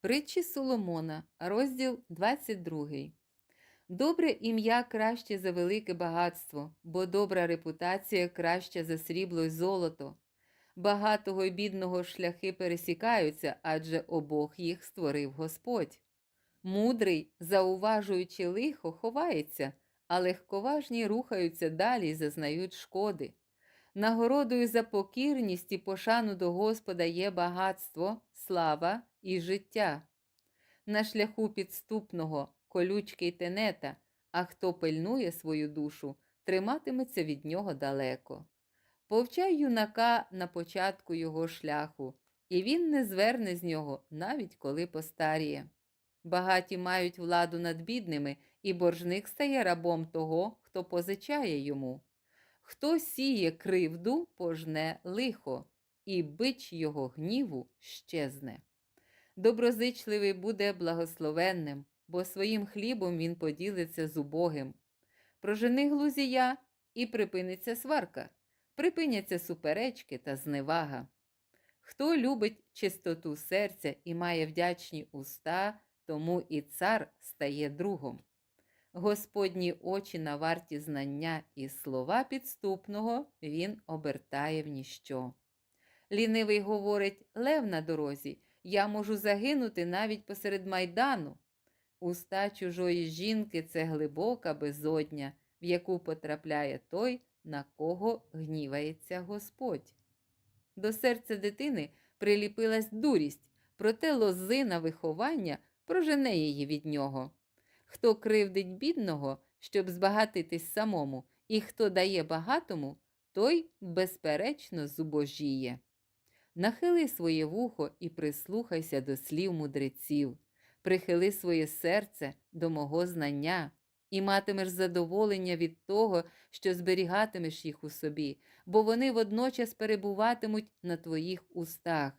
Притчі Соломона, розділ 22. Добре ім'я краще за велике багатство, бо добра репутація краща за срібло й золото. Багатого й бідного шляхи пересікаються, адже обох їх створив Господь. Мудрий, зауважуючи лихо, ховається, а легковажні рухаються далі й зазнають шкоди. Нагородою за покірність і пошану до Господа є багатство, слава і життя. На шляху підступного колючки й тенета, а хто пильнує свою душу, триматиметься від нього далеко. Повчай юнака на початку його шляху, і він не зверне з нього, навіть коли постаріє. Багаті мають владу над бідними, і боржник стає рабом того, хто позичає йому. Хто сіє кривду, пожне лихо, і бич його гніву щезне. Доброзичливий буде благословенним, бо своїм хлібом він поділиться з убогим. Прожени глузія, і припиниться сварка, припиняться суперечки та зневага. Хто любить чистоту серця і має вдячні уста, тому і цар стає другом. Господні очі на варті знання і слова підступного він обертає в ніщо. Лінивий говорить лев на дорозі, я можу загинути навіть посеред майдану. Уста чужої жінки це глибока безодня, в яку потрапляє той, на кого гнівається Господь. До серця дитини приліпилась дурість, проте лозина виховання прожене її від нього. Хто кривдить бідного, щоб збагатитись самому, і хто дає багатому, той, безперечно, зубожіє. Нахили своє вухо і прислухайся до слів мудреців, прихили своє серце до мого знання, і матимеш задоволення від того, що зберігатимеш їх у собі, бо вони водночас перебуватимуть на твоїх устах.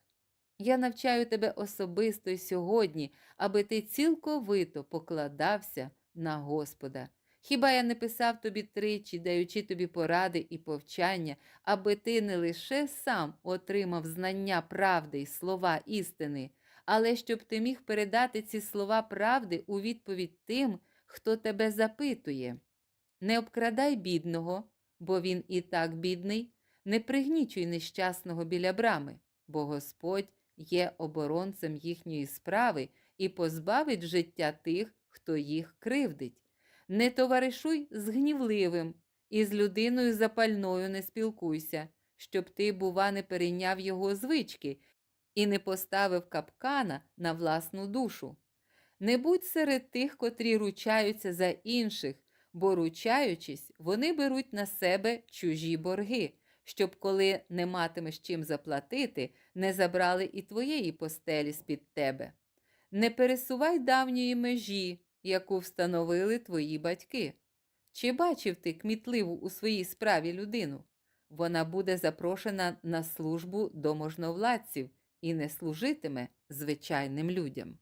Я навчаю тебе особисто й сьогодні, аби ти цілковито покладався на Господа. Хіба я не писав тобі тричі, даючи тобі поради і повчання, аби ти не лише сам отримав знання правди й слова істини, але щоб ти міг передати ці слова правди у відповідь тим, хто тебе запитує. Не обкрадай бідного, бо він і так бідний, не пригнічуй нещасного біля брами, бо Господь є оборонцем їхньої справи і позбавить життя тих, хто їх кривдить. Не товаришуй з гнівливим, і з людиною запальною не спілкуйся, щоб ти, бува, не перейняв його звички і не поставив капкана на власну душу. Не будь серед тих, котрі ручаються за інших, бо, ручаючись, вони беруть на себе чужі борги, щоб, коли не матимеш чим заплатити, не забрали і твоєї постелі з-під тебе. Не пересувай давньої межі, яку встановили твої батьки. Чи бачив ти кмітливу у своїй справі людину? Вона буде запрошена на службу до можновладців і не служитиме звичайним людям.